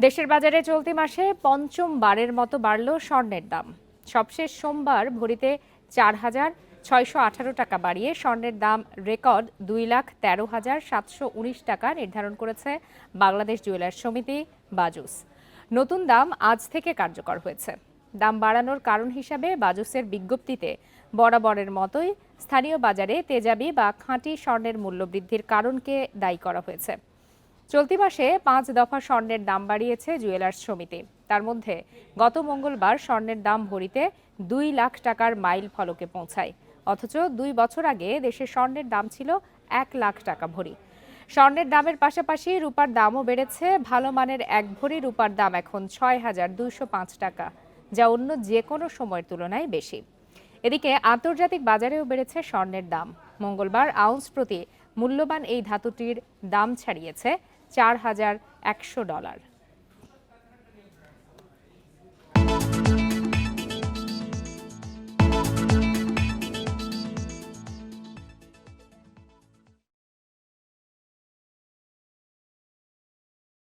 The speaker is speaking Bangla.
দেশের বাজারে চলতি মাসে পঞ্চম বারের মতো বাড়ল স্বর্ণের দাম। সবশেষ সোমবার ভরিতে চার হাজার ছয়শো আঠারো টাকা বাড়িয়ে স্বর্ণের দাম রেকর্ড দুই লাখ তেরো হাজার সাতশো উনিশ টাকা নির্ধারণ করেছে বাংলাদেশ জুয়েলার্স সমিতি, বাজুস। নতুন দাম আজ থেকে কার্যকর হয়েছে। দাম বাড়ানোর কারণ হিসাবে বাজুসের বিজ্ঞপ্তিতে বরাবরের মতোই স্থানীয় বাজারে তেজাবি বা খাঁটি স্বর্ণের মূল্য বৃদ্ধির কারণকে দায়ী করা হয়েছে। চলতি মাসে পাঁচ দফা স্বর্ণের দাম বাড়িয়েছে জুয়েলার্স সমিতি। তার মধ্যে গত মঙ্গলবার স্বর্ণের দাম ভরিতে দুই লাখ টাকার মাইল ফলকে পৌঁছায়। অথচ দুই বছর আগে দেশে স্বর্ণের দাম ছিল এক লাখ টাকা ভরি। স্বর্ণের দামের পাশাপাশি রূপার দামও বেড়েছে, ভালো মানের এক ভরি রূপার দাম এখন ছয় হাজার দুইশো পাঁচ টাকা, যা অন্য যে কোনো সময়ের তুলনায় বেশি। এদিকে আন্তর্জাতিক বাজারেও বেড়েছে স্বর্ণের দাম। মঙ্গলবার আউন্স প্রতি মূল্যবান এই ধাতুটির দাম ছাড়িয়েছে চার হাজার একশো ডলার।